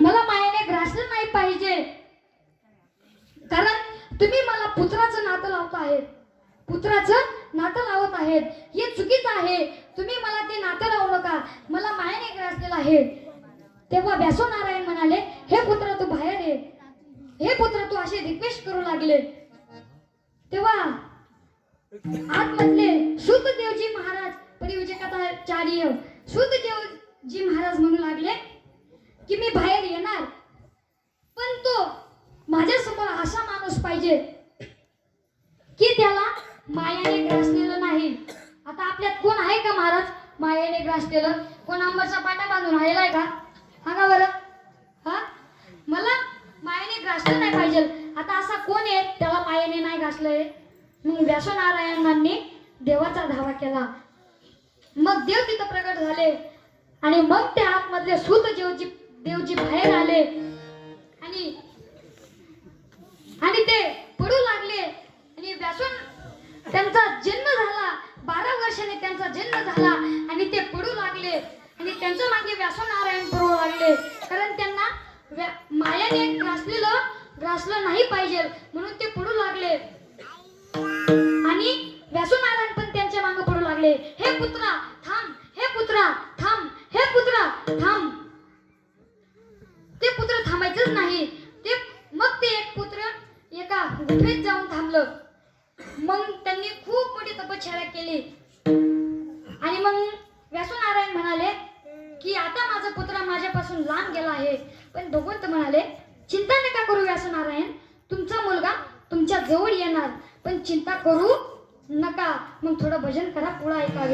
मला मायाने ग्रासलं नाही पाहिजे. कारण तुम्ही मला पुत्राचं नातं लावत आहेत. पुत्राचं नातं लावत आहेत. हे चुकीचं आहे. तुम्ही मला ते नातं लावू नका. मला मायाने ग्रासलेलं आहे. तेव्हा व्यासो नारायण म्हणाले हे पुत्र तू बाहेर ये. हे पुत्र तू असे रिक्वेस्ट करू लागले. तेव्हा आतमधले देवजी महाराज परिविजकाचार्य देवजी महाराज म्हणू लागले की मी बाहेर येणार. पण तो माझ्यासमोर असा माणूस पाहिजे की त्याला मायाने ग्रासलेलं नाही. आता आपल्यात कोण आहे का महाराज? मायाने ग्रासलेलं? कोण अंबरचा पाटा बांधून राहिला आहे का? सांगा बरं. हा? मला मायाने ग्रासलं नाही पाहिजे. आता असा कोण आहे? त्याला मायाने नाही घासलंय मग व्यासनारायणांनी देवाचा धावा केला. मग देव तिथं प्रकट झाले. आणि मग त्या आतमधले सूत देवजी देवजी बाहेर आले. आणि आणि ते पडू लागले. आणि व्यासून त्यांचा जन्म झाला. बारा वर्षाने त्यांचा जन्म झाला. आणि ते पडू लागले. आणि त्यांच्या मागे व्यासनारायण पडू लागले. कारण त्यांना व्या- मायाने ग्रासलेलं ग्रासलं नाही पाहिजे. म्हणून ते पडू लागले. आणि व्यासनारायण पण त्यांच्या मागे पडू लागले. हे पुत्रा पुत्र नाही. ते मग ते एक पुत्र एका गुफेत जाऊन थांबलं. मग त्यांनी खूप मोठी तपश्चर्या केली. आणि मग व्यासनारायण म्हणाले की आता माझा पुत्र माझ्यापासून लांब गेला आहे. पण भगवंत म्हणाले चिंता नका करू व्यासनारायण. तुमचा मुलगा तुमच्या जवळ येणार. पण चिंता करू नका. मग थोडं भजन करा पुढं ऐका.